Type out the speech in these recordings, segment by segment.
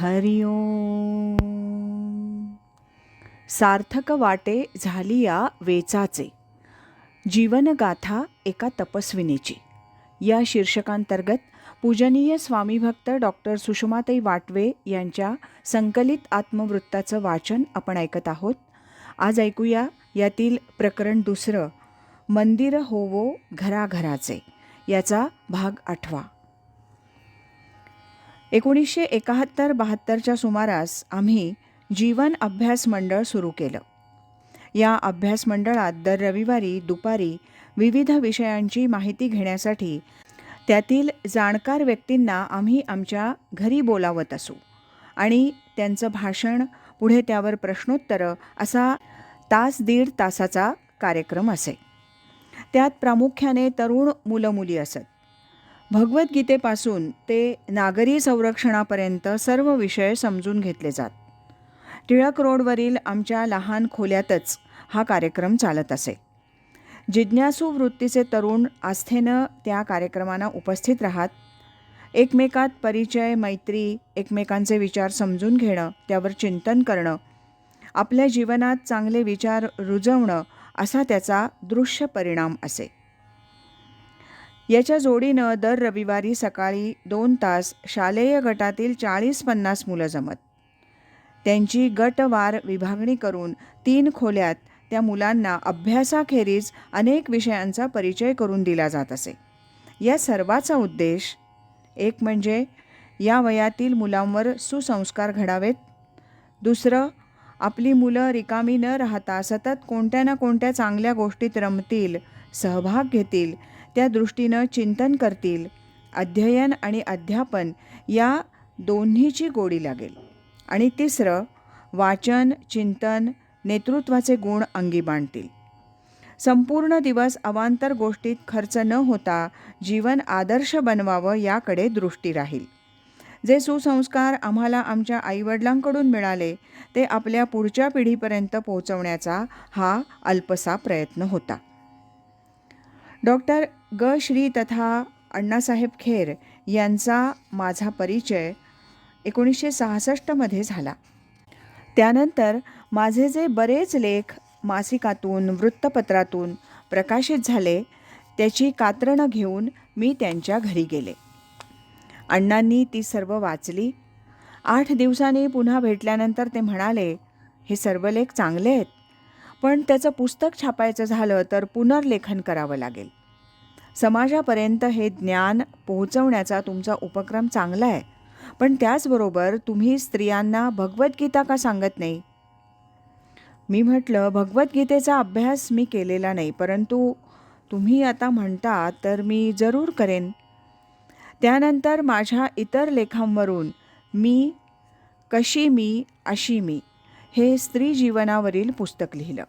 हरि सार्थक वाटे झाली या वेचाचे। जीवनगाथा एका तपस्विनीची। या शीर्षकांतर्गत पूजनीय स्वामीभक्त डॉक्टर सुषमाताई वाटवे यांच्या संकलित आत्मवृत्ताचं वाचन आपण ऐकत आहोत। आज ऐकूया यातील प्रकरण दुसरं मंदिर होवो घराघराचे याचा भाग आठवा। एकोणीसशे एकाहत्तर बहात्तरच्या सुमारास आम्ही जीवन अभ्यास मंडळ सुरू केलं. या अभ्यास मंडळात दर रविवारी दुपारी विविध विषयांची माहिती घेण्यासाठी त्यातील जाणकार व्यक्तींना आम्ही आमच्या घरी बोलावत असू आणि त्यांचं भाषण पुढे त्यावर प्रश्नोत्तरं असा तास दीड तासाचा कार्यक्रम असे. त्यात प्रामुख्याने तरुण मुलं मुली असत. भगवद्गीतेपासून ते नागरी संरक्षणापर्यंत सर्व विषय समजून घेतले जात. टिळक रोडवरील आमच्या लहान खोल्यातच हा कार्यक्रम चालत असे. जिज्ञासू वृत्तीचे तरुण आस्थेनं त्या कार्यक्रमांना उपस्थित राहत एकमेकात परिचय मैत्री एकमेकांचे विचार समजून घेणं त्यावर चिंतन करणं आपल्या जीवनात चांगले विचार रुजवणं असा त्याचा दृश्य परिणाम असे. याच्या जोडीनं दर रविवारी सकाळी दोन तास शालेय गटातील चाळीस पन्नास मुलं जमत. त्यांची गटवार विभागणी करून तीन खोल्यात त्या मुलांना अभ्यासाखेरीज अनेक विषयांचा परिचय करून दिला जात असे. या सर्वाचा उद्देश एक म्हणजे या वयातील मुलांवर सुसंस्कार घडावेत. दुसरं आपली मुलं रिकामी न राहता सतत कोणत्या ना कोणत्या चांगल्या गोष्टीत रमतील सहभाग घेतील त्या दृष्टीनं चिंतन करतील. अध्ययन आणि अध्यापन या दोन्हीची गोडी लागेल. आणि तिसरं वाचन चिंतन नेतृत्वाचे गुण अंगी बांधतील. संपूर्ण दिवस अवांतर गोष्टीत खर्च न होता जीवन आदर्श बनवावं याकडे दृष्टी राहील. जे सुसंस्कार आम्हाला आमच्या आईवडिलांकडून मिळाले ते आपल्या पुढच्या पिढीपर्यंत पोहोचवण्याचा हा अल्पसा प्रयत्न होता. डॉक्टर ग श्री तथा अण्णासाहेब खेर यांचा माझा परिचय एकोणीसशे सहासष्टमध्ये झाला. त्यानंतर माझे जे बरेच लेख मासिकातून वृत्तपत्रातून प्रकाशित झाले त्याची कात्रणं घेऊन मी त्यांच्या घरी गेले. अण्णांनी ती सर्व वाचली. आठ दिवसांनी पुन्हा भेटल्यानंतर ते म्हणाले हे सर्व लेख चांगले आहेत पण त्याचं पुस्तक छापायचं झालं तर पुनर्लेखन करावं लागेल. समाजापर्यंत हे ज्ञान पोहोचवण्याचा तुमचा उपक्रम चांगला आहे. पण त्याचबरोबर तुम्ही स्त्रियांना भगवद्गीता का सांगत नाही? मी म्हटलं भगवद्गीतेचा अभ्यास मी केलेला नाही परंतु तुम्ही आता म्हणता तर मी जरूर करेन. त्यानंतर माझ्या इतर लेखांवरून मी कशी मी अशी मी हे स्त्री जीवनावरील पुस्तक लिहिलं.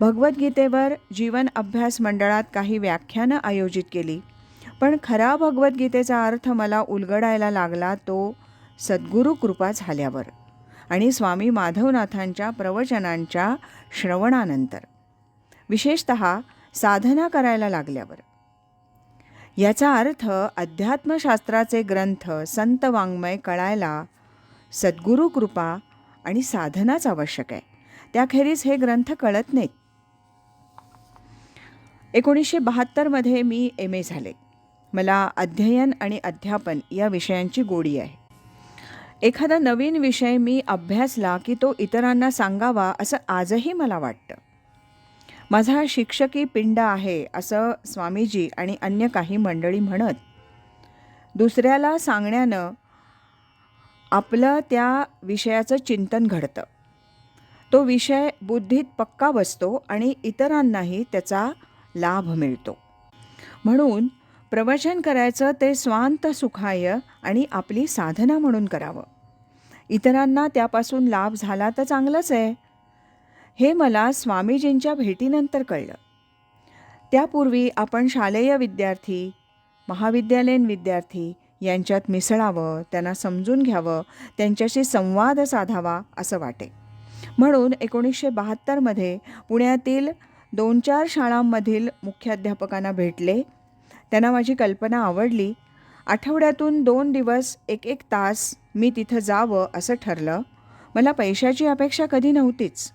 भगवद्गीतेवर जीवन अभ्यास मंडळात काही व्याख्यानं आयोजित केली. पण खरा भगवद्गीतेचा अर्थ मला उलगडायला लागला तो सद्गुरू कृपा झाल्यावर आणि स्वामी माधवनाथांच्या प्रवचनांच्या श्रवणानंतर. विशेषत साधना करायला लागल्यावर. याचा अर्थ अध्यात्मशास्त्राचे ग्रंथ संत वाङ्मय कळायला सद्गुरू कृपा आणि साधनाच आवश्यक आहे. त्याखेरीज हे ग्रंथ कळत नाहीत. एकोणीसशे बहात्तरमध्ये मी एम ए झाले. मला अध्ययन आणि अध्यापन या विषयांची गोडी आहे. एखादा नवीन विषय मी अभ्यासला की तो इतरांना सांगावा असं आजही मला वाटतं. माझा शिक्षकी पिंड आहे असं स्वामीजी आणि अन्य काही मंडळी म्हणत दुसऱ्याला सांगण्यानं आपलं त्या विषयाचं चिंतन घडतं. तो विषय बुद्धीत पक्का बसतो आणि इतरांनाही त्याचा लाभ मिळतो. म्हणून प्रवचन करायचं ते स्वांत सुखाय आणि आपली साधना म्हणून करावं. इतरांना त्यापासून लाभ झाला तर चांगलंच आहे. हे मला स्वामीजींच्या भेटीनंतर कळलं. त्यापूर्वी आपण शालेय विद्यार्थी महाविद्यालयीन विद्यार्थी यांच्यात मिसळावं त्यांना समजून घ्यावं त्यांच्याशी संवाद साधावा असं वाटे. म्हणून एकोणीसशे बहात्तरमध्ये पुण्यातील दोन चार शाळांमधील मुख्याध्यापकांना भेटले. त्यांना माझी कल्पना आवडली. आठवड्यातून दोन दिवस एक एक तास मी तिथं जावं असं ठरलं. मला पैशाची अपेक्षा कधी नव्हतीच.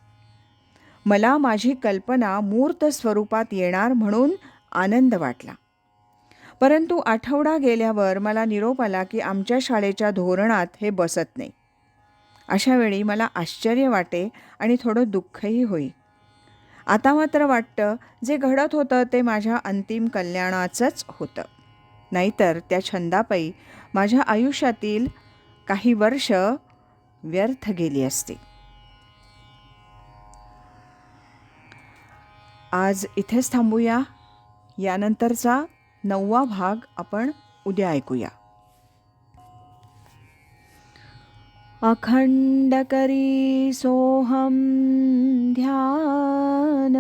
मला माझी कल्पना मूर्त स्वरूपात येणार म्हणून आनंद वाटला. परंतु आठवडा गेल्यावर मला निरोप आला की आमच्या शाळेच्या धोरणात हे बसत नाही. अशावेळी मला आश्चर्य वाटे आणि थोडं दुःखही होई. आता मात्र वाटतं जे घडत होतं ते माझ्या अंतिम कल्याणाचंच होतं. नाहीतर त्या छंदापायी माझ्या आयुष्यातील काही वर्ष व्यर्थ गेली असती. आज इथेच थांबूया. यानंतरचा नववा भाग आपण उद्या ऐकूया. अखण्डकरी सोऽहं सोहम ध्यान।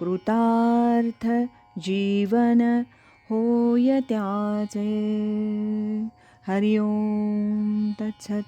कृतार्थ जीवन होय त्याचे। हरिओम तत्सत।